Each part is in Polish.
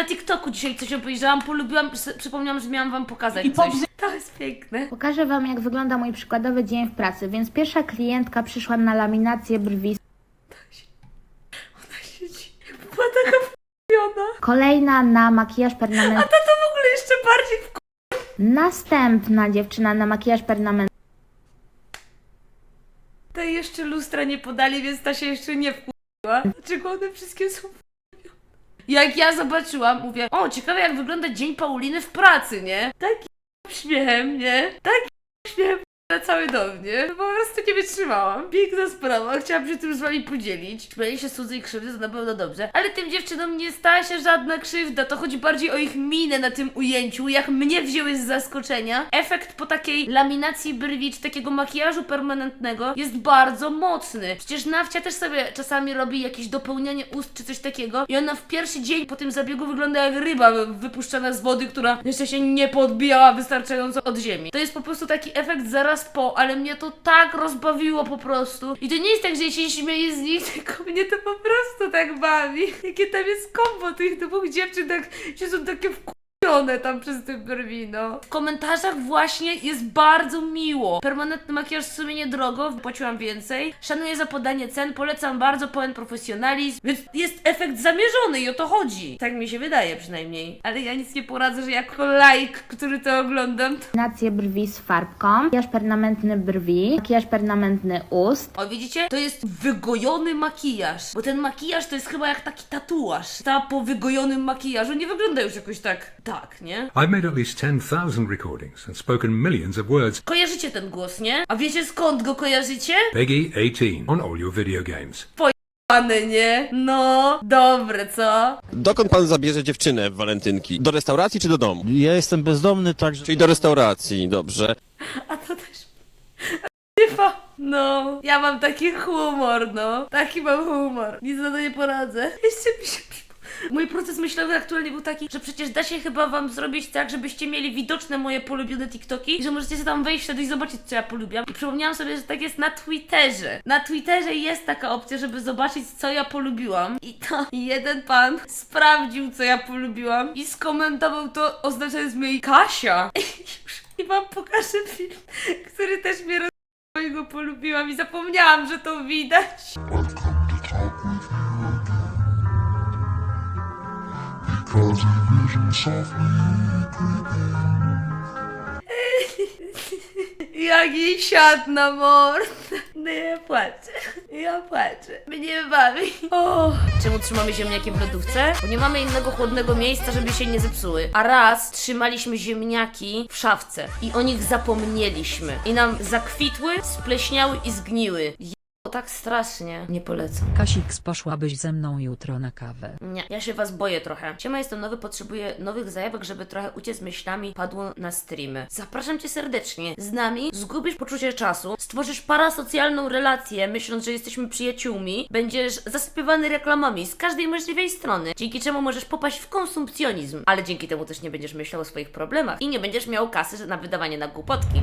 Na TikToku dzisiaj coś obejrzałam, polubiłam, s- przypomniałam, że miałam wam pokazać I coś. To jest piękne. Pokażę Wam, jak wygląda mój przykładowy dzień w pracy. Więc pierwsza klientka przyszła na laminację brwi, Ona siedzi, była taka wkupiona. kolejna na makijaż permanentny, A to w ogóle jeszcze bardziej wku... następna dziewczyna na makijaż permanentny, Tej jeszcze lustra nie podali, więc ta się jeszcze nie wkupiła. Dlaczego one wszystkie są? Jak ja zobaczyłam, mówię, o ciekawe jak wygląda dzień Pauliny w pracy, nie? Taki śmiechem, nie? Taki śmiechem cały dom, nie? Po prostu nie wytrzymałam. Piękna sprawa, chciałam się tym z wami podzielić. Śmieję się z cudzej krzywdy, to na pewno dobrze. Ale tym dziewczynom nie stała się żadna krzywda, to chodzi bardziej o ich minę na tym ujęciu, jak mnie wzięły z zaskoczenia. Efekt po takiej laminacji brwi, czy takiego makijażu permanentnego jest bardzo mocny. Przecież Nawcia też sobie czasami robi jakieś dopełnianie ust, czy coś takiego i ona w pierwszy dzień po tym zabiegu wygląda jak ryba wypuszczana z wody, która jeszcze się nie podbijała wystarczająco od ziemi. To jest po prostu taki efekt zaraz po, ale mnie to tak rozbawiło po prostu. I to nie jest tak, że ja się śmieję z nich, tylko mnie to po prostu tak bawi. Jakie tam jest kombo tych dwóch dziewczyn, tak się są takie tam przez te brwi, no. W komentarzach właśnie jest bardzo miło. Permanentny makijaż w sumie niedrogo, wypłaciłam więcej. Szanuję za podanie cen, polecam bardzo pełen profesjonalizm, więc jest efekt zamierzony i o to chodzi. Tak mi się wydaje przynajmniej. Ale ja nic nie poradzę, że jako like, który to oglądam, to... brwi z farbką, makijaż permanentny brwi, makijaż permanentny ust, O, widzicie? To jest wygojony makijaż. Bo ten makijaż to jest chyba jak taki tatuaż. Ta po wygojonym makijażu nie wygląda już jakoś tak, tak, nie? I've made at least 10,000 recordings and spoken millions of words. Kojarzycie ten głos, nie? A wiecie skąd go kojarzycie? Peggy 18 on all your video games. Pany, nie? No, dobre, co? Dokąd pan zabierze dziewczynę w walentynki? Do restauracji czy do domu? Ja jestem bezdomny, także Czyli do restauracji, dobrze. A to też... Typa. No, ja mam taki humor, no. Taki mam humor. Nic na to nie poradzę. Jeszcze mi się Mój proces myślowy aktualnie był taki, że przecież da się chyba wam zrobić tak, żebyście mieli widoczne moje polubione TikToki i że możecie sobie tam wejść wtedy i zobaczyć, co ja polubiam. I przypomniałam sobie, że tak jest na Twitterze. Na Twitterze jest taka opcja, żeby zobaczyć, co ja polubiłam. I to jeden pan sprawdził, co ja polubiłam i skomentował to oznaczając mi Kasia. I wam pokażę film, który też mnie roz... go polubiłam i zapomniałam, że to widać. He vision softly creeping. Jak jej siadł na mordę. No ja płaczę. Ja płaczę. Mnie bawi. O. Czemu trzymamy ziemniaki w lodówce? Bo nie mamy innego chłodnego miejsca, żeby się nie zepsuły. A raz trzymaliśmy ziemniaki w szafce i o nich zapomnieliśmy. I nam zakwitły, spleśniały i zgniły. Tak strasznie. Nie polecam. Kasiks, poszłabyś ze mną jutro na kawę. Nie, ja się was boję trochę. Siema, jestem nowy, potrzebuję nowych zajawek, żeby trochę uciec myślami padło na streamy. Zapraszam cię serdecznie. Z nami zgubisz poczucie czasu, stworzysz parasocjalną relację, myśląc, że jesteśmy przyjaciółmi, będziesz zasypywany reklamami z każdej możliwej strony, dzięki czemu możesz popaść w konsumpcjonizm, ale dzięki temu też nie będziesz myślał o swoich problemach i nie będziesz miał kasy na wydawanie na głupotki.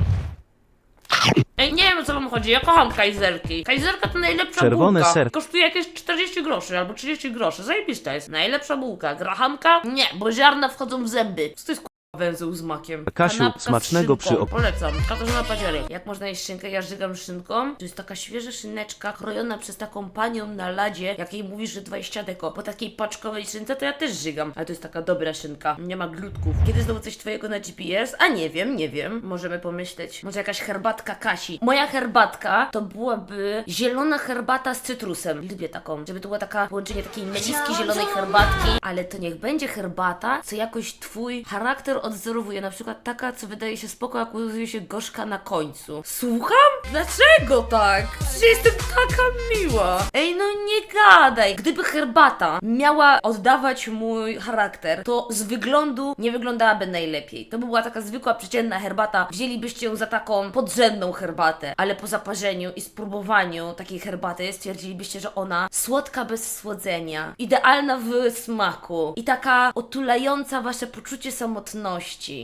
Ej, nie wiem o co wam chodzi, ja kocham kajzerki. Kajzerka to najlepsza Czerwony bułka. ser. Kosztuje jakieś 40 groszy albo 30 groszy. Zajebista jest. Najlepsza bułka. Grahamka? Nie, bo ziarna wchodzą w zęby. Co to jest węzeł z makiem? Kasiu, Kanapka z smacznego szynką. przy op- Polecam. Katarzyna Paziorek. Jak można jeść szynkę? Ja żygam szynką. To jest taka świeża szyneczka, krojona przez taką panią na ladzie, jakiej mówisz, że 20 deko. Po takiej paczkowej szynce to ja też żygam. Ale to jest taka dobra szynka. Nie ma glutków. Kiedy znowu coś twojego na GPS? A nie wiem, nie wiem. Możemy pomyśleć. Może jakaś herbatka Kasi. Moja herbatka to byłaby zielona herbata z cytrusem. Lubię taką. Żeby to była taka połączenie takiej meliski zielonej herbatki. Ale to niech będzie herbata, co jakoś twój charakter odzorowuje. Na przykład taka, co wydaje się spoko, jak ukazuje się gorzka na końcu. Słucham? Dlaczego tak? Przecież jestem taka miła. Ej, no nie gadaj. Gdyby herbata miała oddawać mój charakter, to z wyglądu nie wyglądałaby najlepiej. To by była taka zwykła, przeciętna herbata. Wzięlibyście ją za taką podrzędną herbatę, ale po zaparzeniu i spróbowaniu takiej herbaty stwierdzilibyście, że ona słodka bez słodzenia, idealna w smaku i taka otulająca wasze poczucie samotności.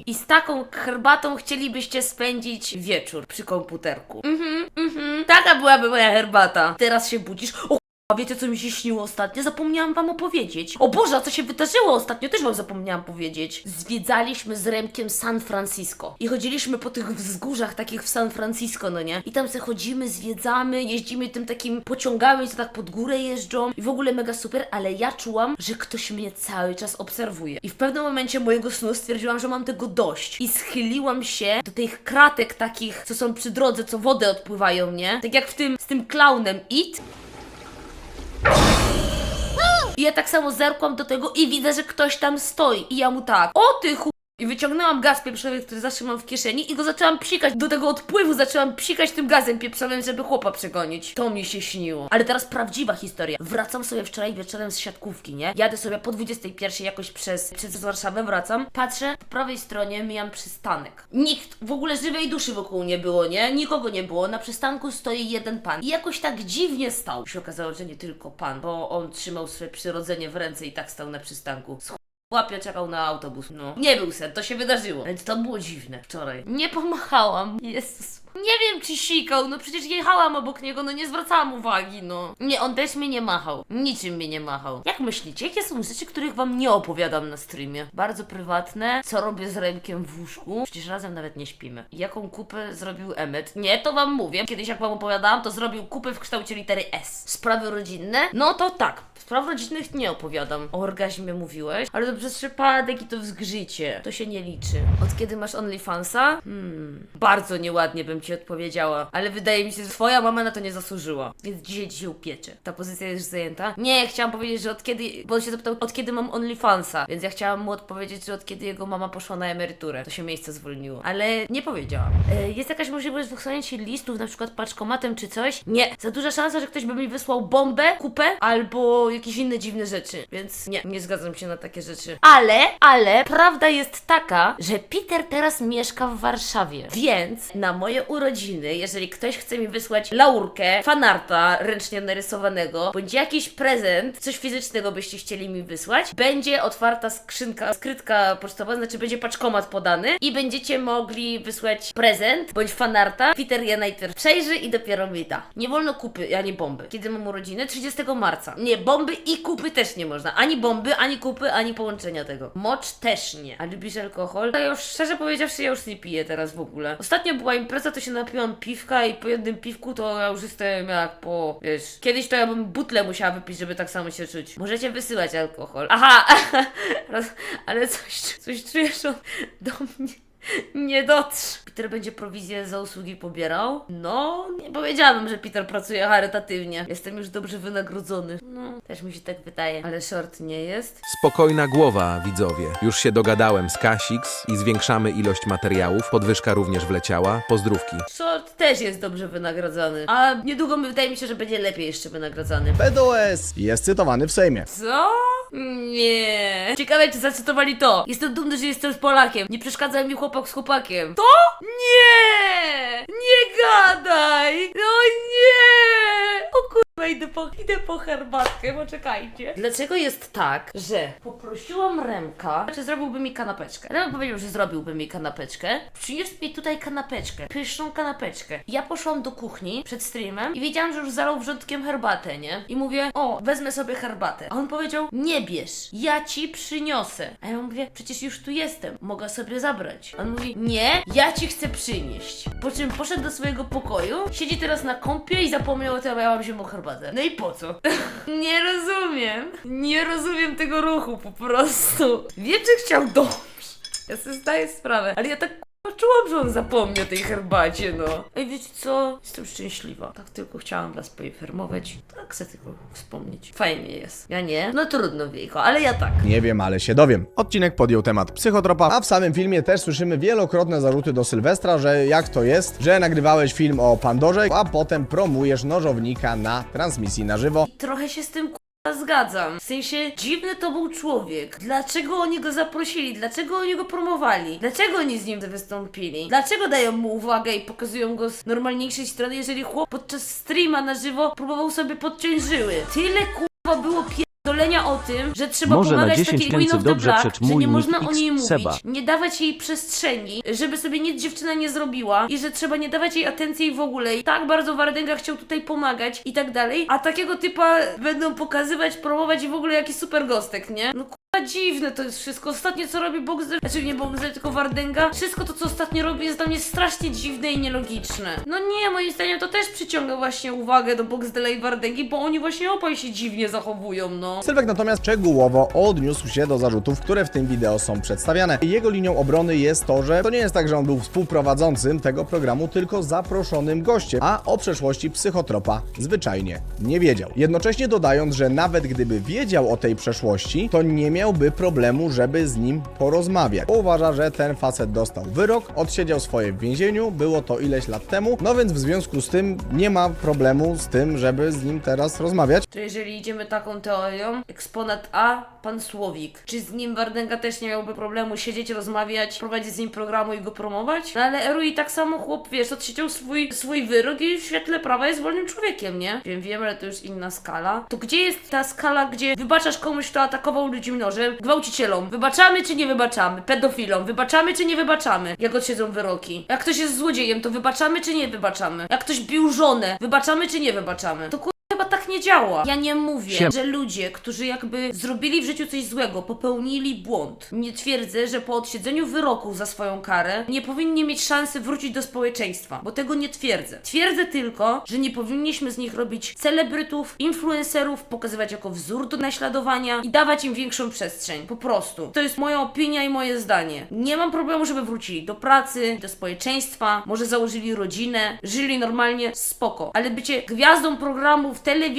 I z taką herbatą chcielibyście spędzić wieczór przy komputerku. Mhm, mhm. Taka byłaby moja herbata. Teraz się budzisz. O A wiecie, co mi się śniło ostatnio? Zapomniałam wam opowiedzieć. O Boże, a co się wydarzyło ostatnio? Też wam zapomniałam powiedzieć. Zwiedzaliśmy z Remkiem San Francisco. I chodziliśmy po tych wzgórzach takich w San Francisco, no nie? I tam se chodzimy, zwiedzamy, jeździmy tym takim pociągami, co tak pod górę jeżdżą. I w ogóle mega super, ale ja czułam, że ktoś mnie cały czas obserwuje. I w pewnym momencie mojego snu stwierdziłam, że mam tego dość. I schyliłam się do tych kratek takich, co są przy drodze, co wodę odpływają, nie? Tak jak w tym, z tym klaunem It. I ja tak samo zerkłam do tego i widzę, że ktoś tam stoi. I ja mu tak, o ty chu... I wyciągnęłam gaz pieprzowy, który zawsze mam w kieszeni i go zaczęłam psikać. Do tego odpływu zaczęłam psikać tym gazem pieprzowym, żeby chłopa przegonić. To mi się śniło. Ale teraz prawdziwa historia. Wracam sobie wczoraj wieczorem z siatkówki, nie? Jadę sobie po 21 jakoś przez, przez Warszawę, wracam. Patrzę, po prawej stronie mijam przystanek. Nikt, w ogóle żywej duszy wokół nie było, nie? Nikogo nie było. Na przystanku stoi jeden pan. I jakoś tak dziwnie stał. Się okazało, że nie tylko pan, bo on trzymał swoje przyrodzenie w ręce i tak stał na przystanku. Łapie czekał na autobus. No. Nie był sen, to się wydarzyło. Więc to było dziwne wczoraj. Nie pomachałam. Jezus. Nie wiem, czy sikał, no przecież jechałam obok niego, no nie zwracałam uwagi, no. Nie, on też mnie nie machał. Niczym mnie nie machał. Jak myślicie, jakie są rzeczy, których wam nie opowiadam na streamie? Bardzo prywatne. Co robię z Remkiem w łóżku? Przecież razem nawet nie śpimy. Jaką kupę zrobił Emmet? Nie, to wam mówię. Kiedyś jak wam opowiadałam, to zrobił kupę w kształcie litery S. Sprawy rodzinne? No to tak. Spraw rodzinnych nie opowiadam. O orgazmie mówiłeś, ale to przez przypadek i to w zgrzycie. To się nie liczy. Od kiedy masz OnlyFansa? Hmm. Bardzo nieładnie bym ci odpowiedziała, ale wydaje mi się, że twoja mama na to nie zasłużyła. Więc dzisiaj ci się upiecze. Ta pozycja jest zajęta? Nie, chciałam powiedzieć, że od kiedy, bo on się zapytał, od kiedy mam OnlyFansa, więc ja chciałam mu odpowiedzieć, że od kiedy jego mama poszła na emeryturę. To się miejsce zwolniło. Ale nie powiedziałam. E, jest jakaś możliwość wysłania listów, na przykład paczkomatem czy coś? Nie. Za duża szansa, że ktoś by mi wysłał bombę, kupę albo jakieś inne dziwne rzeczy. Więc nie, nie zgadzam się na takie rzeczy. Ale, ale prawda jest taka, że Peter teraz mieszka w Warszawie. Więc na moje urodziny, jeżeli ktoś chce mi wysłać laurkę, fanarta ręcznie narysowanego, bądź jakiś prezent, coś fizycznego byście chcieli mi wysłać, będzie otwarta skrzynka, skrytka pocztowa, znaczy będzie paczkomat podany i będziecie mogli wysłać prezent bądź fanarta. Peter je najpierw przejrzy i dopiero mi da. Nie wolno kupy, ani bomby. Kiedy mam urodziny? 30 marca. Nie, bomby i kupy też nie można. Ani bomby, ani kupy, ani połączenia tego. Mocz też nie. A lubisz alkohol? To ja już szczerze powiedziawszy, ja już nie piję teraz w ogóle. Ostatnio była impreza, to się napiłam piwka i po jednym piwku to ja już jestem jak po, wiesz, kiedyś to ja bym butlę musiała wypić, żeby tak samo się czuć. Możecie wysyłać alkohol. Aha, ale coś, coś czujesz, do mnie nie dotrze. Peter będzie prowizję za usługi pobierał? No, nie powiedziałabym, że Peter pracuje charytatywnie. Jestem już dobrze wynagrodzony. No, też mi się tak wydaje. Ale short nie jest. Spokojna głowa, widzowie. Już się dogadałem z Kasix i zwiększamy ilość materiałów. Podwyżka również wleciała. Pozdrówki. Short też jest dobrze wynagradzany. A niedługo wydaje mi się, że będzie lepiej jeszcze wynagradzany. BDOS jest cytowany w Sejmie. Co? Nie. Ciekawe, czy zacytowali to. Jestem dumny, że jestem Polakiem. Nie przeszkadza mi chłopak z chłopakiem. To? Nie! Nie gadaj! No nie! O kurwa, idę po, idę po herbatkę, poczekajcie. Dlaczego jest tak, że poprosiłam Remka, czy zrobiłby mi kanapeczkę? Remek powiedział, że zrobiłby mi kanapeczkę. Przyniósł mi tutaj kanapeczkę. Pyszną kanapeczkę. Ja poszłam do kuchni przed streamem i wiedziałam, że już zalał wrzątkiem herbatę, nie? I mówię, o, wezmę sobie herbatę. A on powiedział, nie bierz, ja ci przyniosę. A ja mówię, przecież już tu jestem, mogę sobie zabrać. On mówi, nie, ja ci chcę przynieść. Po czym poszedł do swojego pokoju, siedzi teraz na kąpie i zapomniał o tym, a ja mam zimną herbatę. No i po co? nie rozumiem. Nie rozumiem tego ruchu po prostu. Wiem, że chciał dobrze. Ja sobie zdaję sprawę, ale ja tak czułam, że on zapomni o tej herbacie, no. Ej, wiecie co? Jestem szczęśliwa. Tak tylko chciałam was poinformować. Tak chcę tylko wspomnieć. Fajnie jest. Ja nie? No trudno, wiejko, ale ja tak. Nie wiem, ale się dowiem. Odcinek podjął temat psychotropa, a w samym filmie też słyszymy wielokrotne zarzuty do Sylwestra, że jak to jest, że nagrywałeś film o Pandorze, a potem promujesz nożownika na transmisji na żywo. Trochę się z tym zgadzam. W sensie, dziwny to był człowiek. Dlaczego oni go zaprosili? Dlaczego oni go promowali? Dlaczego oni z nim wystąpili? Dlaczego dają mu uwagę i pokazują go z normalniejszej strony, jeżeli chłop podczas streama na żywo próbował sobie podciąć żyły? Tyle k***a było pierdolenia o tym, że trzeba Może na pomagać 10 takiej Queen of the dobrze Black, przecz że mój nie nick można o X niej mówić, Seba. nie dawać jej przestrzeni, żeby sobie nic dziewczyna nie zrobiła i że trzeba nie dawać jej atencji w ogóle. I tak bardzo Wardęga chciał tutaj pomagać i tak dalej, a takiego typa będą pokazywać, promować i w ogóle jakiś super gostek, nie? No kurwa dziwne to jest wszystko. Ostatnio co robi Boxer, znaczy nie Boxer, tylko Wardęga, wszystko to co ostatnio robi jest dla mnie strasznie dziwne i nielogiczne. No nie, moim zdaniem to też przyciąga właśnie uwagę do Boxdela i Wardęgi, bo oni właśnie obaj się dziwnie zachowują, no. Sylwek natomiast szczegółowo odniósł się do zarzutów, które w tym wideo są przedstawiane. Jego linią obrony jest to, że to nie jest tak, że on był współprowadzącym tego programu, tylko zaproszonym gościem, a o przeszłości psychotropa zwyczajnie nie wiedział. Jednocześnie dodając, że nawet gdyby wiedział o tej przeszłości, to nie miałby problemu, żeby z nim porozmawiać. Uważa, że ten facet dostał wyrok, odsiedział swoje w więzieniu, było to ileś lat temu, no więc w związku z tym nie ma problemu z tym, żeby z nim teraz rozmawiać. To jeżeli idziemy taką teorią, eksponat A, pan Słowik. Czy z nim Wardęga też nie miałby problemu siedzieć, rozmawiać, prowadzić z nim programu i go promować? No ale Erui tak samo chłop, wiesz, odsiedział swój, swój wyrok i w świetle prawa jest wolnym człowiekiem, nie? Wiem, wiem, ale to już inna skala. To gdzie jest ta skala, gdzie wybaczasz komuś, kto atakował ludzi nożem, gwałcicielom? Wybaczamy czy nie wybaczamy? Pedofilom? Wybaczamy czy nie wybaczamy? Jak odsiedzą wyroki? Jak ktoś jest złodziejem, to wybaczamy czy nie wybaczamy? Jak ktoś bił żonę, wybaczamy czy nie wybaczamy? To tak nie działa. Ja nie mówię, Siem- że ludzie, którzy jakby zrobili w życiu coś złego, popełnili błąd. Nie twierdzę, że po odsiedzeniu wyroku za swoją karę nie powinni mieć szansy wrócić do społeczeństwa, bo tego nie twierdzę. Twierdzę tylko, że nie powinniśmy z nich robić celebrytów, influencerów, pokazywać jako wzór do naśladowania i dawać im większą przestrzeń. Po prostu. To jest moja opinia i moje zdanie. Nie mam problemu, żeby wrócili do pracy, do społeczeństwa, może założyli rodzinę, żyli normalnie, spoko. Ale bycie gwiazdą programu w telewizji,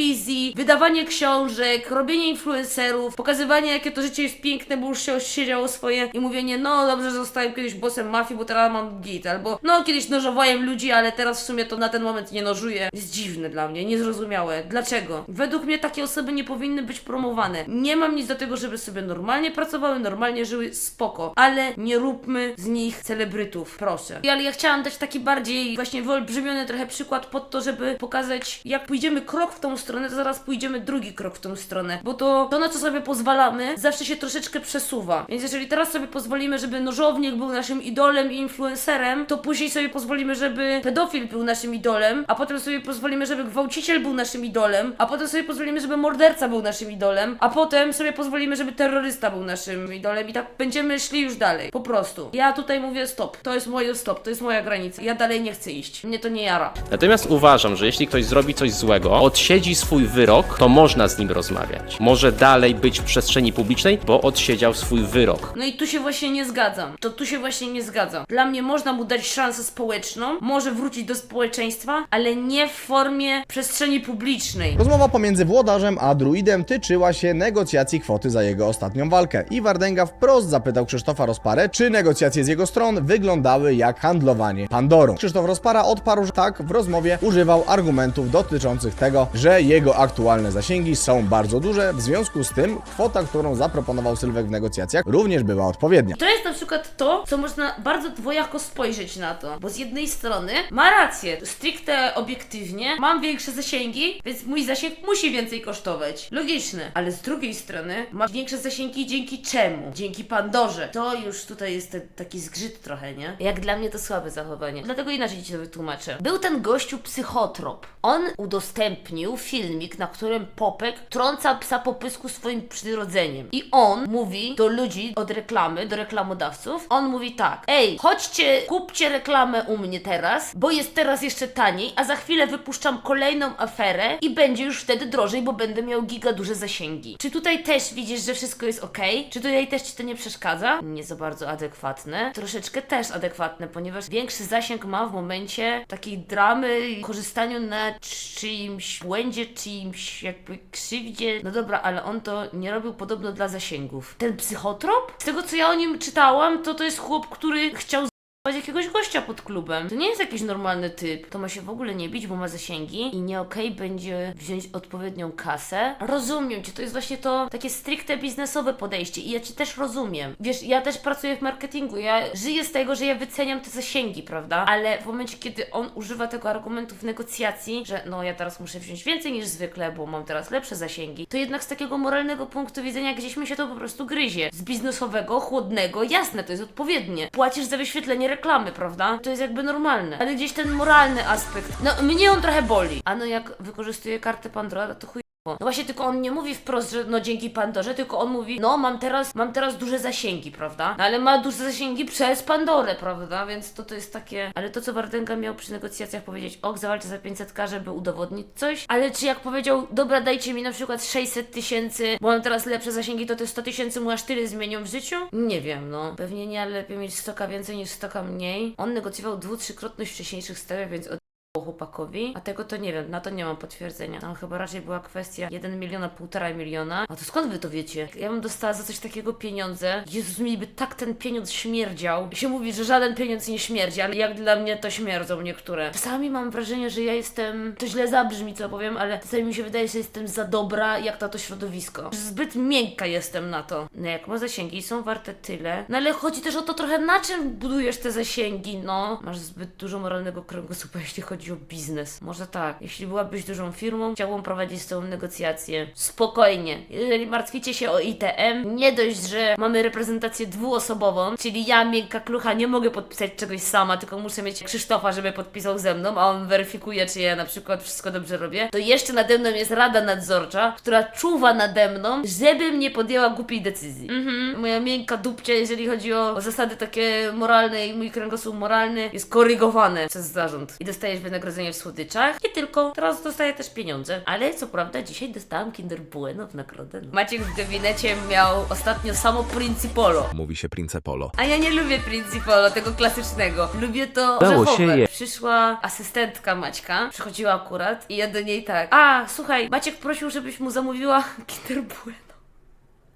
wydawanie książek, robienie influencerów, pokazywanie jakie to życie jest piękne, bo już się siedziało swoje i mówienie, no dobrze, że zostałem kiedyś bossem mafii, bo teraz mam git, albo no kiedyś nożowałem ludzi, ale teraz w sumie to na ten moment nie nożuję. Jest dziwne dla mnie, niezrozumiałe. Dlaczego? Według mnie takie osoby nie powinny być promowane. Nie mam nic do tego, żeby sobie normalnie pracowały, normalnie żyły, spoko, ale nie róbmy z nich celebrytów, proszę. Ale ja chciałam dać taki bardziej właśnie wyolbrzymiony trochę przykład pod to, żeby pokazać, jak pójdziemy krok w tą stronę, to zaraz pójdziemy drugi krok w tą stronę, bo to, to na co sobie pozwalamy, zawsze się troszeczkę przesuwa. Więc jeżeli teraz sobie pozwolimy, żeby nożownik był naszym idolem i influencerem, to później sobie pozwolimy, żeby pedofil był naszym idolem, a potem sobie pozwolimy, żeby gwałciciel był naszym idolem, a potem sobie pozwolimy, żeby morderca był naszym idolem, a potem sobie pozwolimy, żeby terrorysta był naszym idolem i tak będziemy szli już dalej. Po prostu. Ja tutaj mówię stop. To jest moje stop, to jest moja granica. Ja dalej nie chcę iść. Mnie to nie jara. Natomiast uważam, że jeśli ktoś zrobi coś złego, odsiedzi swój wyrok, to można z nim rozmawiać. Może dalej być w przestrzeni publicznej, bo odsiedział swój wyrok. No i tu się właśnie nie zgadzam. To tu się właśnie nie zgadzam. Dla mnie można mu dać szansę społeczną, może wrócić do społeczeństwa, ale nie w formie przestrzeni publicznej. Rozmowa pomiędzy włodarzem a druidem tyczyła się negocjacji kwoty za jego ostatnią walkę i Wardęga wprost zapytał Krzysztofa Rozparę, czy negocjacje z jego stron wyglądały jak handlowanie Pandorą. Krzysztof Rozpara odparł, że tak w rozmowie używał argumentów dotyczących tego, że jego aktualne zasięgi są bardzo duże, w związku z tym kwota, którą zaproponował Sylwek w negocjacjach również była odpowiednia. To jest na przykład to, co można bardzo dwojako spojrzeć na to, bo z jednej strony ma rację, stricte obiektywnie, mam większe zasięgi, więc mój zasięg musi więcej kosztować. Logiczne. Ale z drugiej strony ma większe zasięgi dzięki czemu? Dzięki Pandorze. To już tutaj jest ten, taki zgrzyt trochę, nie? Jak dla mnie to słabe zachowanie. Dlatego inaczej ci to wytłumaczę. Był ten gościu psychotrop. On udostępnił filmik, na którym Popek trąca psa po pysku swoim przyrodzeniem. I on mówi do ludzi od reklamy, do reklamodawców, on mówi tak, ej, chodźcie, kupcie reklamę u mnie teraz, bo jest teraz jeszcze taniej, a za chwilę wypuszczam kolejną aferę i będzie już wtedy drożej, bo będę miał giga duże zasięgi. Czy tutaj też widzisz, że wszystko jest ok? Czy tutaj też ci to nie przeszkadza? Nie za bardzo adekwatne. Troszeczkę też adekwatne, ponieważ większy zasięg ma w momencie takiej dramy i korzystaniu na czyimś błędzie, czyimś jakby krzywdzie. No dobra, ale on to nie robił podobno dla zasięgów. Ten psychotrop? Z tego co ja o nim czytałam, to to jest chłop, który chciał jakiegoś gościa pod klubem. To nie jest jakiś normalny typ. To ma się w ogóle nie bić, bo ma zasięgi i nie okej będzie wziąć odpowiednią kasę. Rozumiem cię, to jest właśnie to takie stricte biznesowe podejście i ja cię też rozumiem. Wiesz, ja też pracuję w marketingu, ja żyję z tego, że ja wyceniam te zasięgi, prawda? Ale w momencie, kiedy on używa tego argumentu w negocjacji, że no ja teraz muszę wziąć więcej niż zwykle, bo mam teraz lepsze zasięgi, to jednak z takiego moralnego punktu widzenia gdzieś mi się to po prostu gryzie. Z biznesowego, chłodnego, jasne, to jest odpowiednie. Płacisz za wyświetlenie reklamy, prawda? To jest jakby normalne. Ale gdzieś ten moralny aspekt, no mnie on trochę boli. A no jak wykorzystuje kartę Pandora, to chuj. No właśnie, tylko on nie mówi wprost, że no dzięki Pandorze, tylko on mówi, no mam teraz, mam teraz duże zasięgi, prawda? No, ale ma duże zasięgi przez Pandorę, prawda? Więc to to jest takie... Ale to, co Wardenga miał przy negocjacjach powiedzieć, ok, zawalczę za 500k, żeby udowodnić coś, ale czy jak powiedział, dobra, dajcie mi na przykład 600 tysięcy, bo mam teraz lepsze zasięgi, to te 100 tysięcy mu aż tyle zmienią w życiu? Nie wiem, no. Pewnie nie, ale lepiej mieć 100k więcej niż 100k mniej. On negocjował dwu, trzykrotność wcześniejszych stawek, więc od chłopakowi, a tego to nie wiem, na to nie mam potwierdzenia. Tam chyba raczej była kwestia 1 miliona, 1,5 miliona. A to skąd wy to wiecie? Ja bym dostała za coś takiego pieniądze. Jezus, mi by tak ten pieniądz śmierdział. Się mówi, że żaden pieniądz nie śmierdzi, ale jak dla mnie to śmierdzą niektóre. Czasami mam wrażenie, że ja jestem, to źle zabrzmi co powiem, ale czasami mi się wydaje, że jestem za dobra jak na to środowisko. Zbyt miękka jestem na to. No jak ma zasięgi i są warte tyle. No ale chodzi też o to trochę na czym budujesz te zasięgi, no. Masz zbyt dużo moralnego kręgosłupa, jeśli chodzi o biznes. Może tak. Jeśli byłabyś dużą firmą, chciałbym prowadzić z tobą negocjacje. Spokojnie. Jeżeli martwicie się o ITM, nie dość, że mamy reprezentację dwuosobową, czyli ja, miękka klucha, nie mogę podpisać czegoś sama, tylko muszę mieć Krzysztofa, żeby podpisał ze mną, a on weryfikuje, czy ja na przykład wszystko dobrze robię, to jeszcze nade mną jest rada nadzorcza, która czuwa nade mną, żebym nie podjęła głupiej decyzji. Mhm. Moja miękka dupcia, jeżeli chodzi o, o zasady takie moralne i mój kręgosłup moralny, jest korygowany przez zarząd. I dostajesz wynagrodzenie w słodyczach. Nie tylko, teraz dostaję też pieniądze. Ale co prawda, dzisiaj dostałam Kinder Bueno w nagrodę. No. Maciek w gabinecie miał ostatnio samo Principolo. Mówi się Princepolo. A ja nie lubię Principolo, tego klasycznego. Lubię to Dało orzechowe. się je. Przyszła asystentka Maćka, przychodziła akurat i ja do niej tak. A, słuchaj, Maciek prosił, żebyś mu zamówiła Kinder Bueno.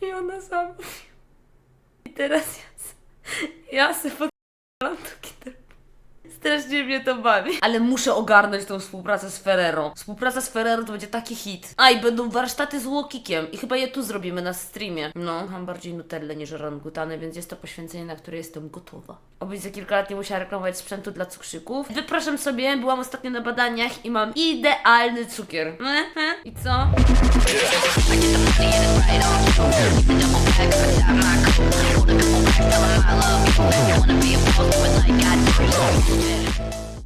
I ona zamówiła. I teraz ja, se- ja se Kinder Strasznie mnie to bawi. Ale muszę ogarnąć tą współpracę z Ferrero. Współpraca z Ferrero to będzie taki hit. A i będą warsztaty z Łokikiem. I chyba je tu zrobimy na streamie. No, mam bardziej nutelle niż orangutany, więc jest to poświęcenie, na które jestem gotowa. Oby za kilka lat nie musiała reklamować sprzętu dla cukrzyków. Wypraszam sobie, byłam ostatnio na badaniach i mam idealny cukier. I co? Yeah. Yeah.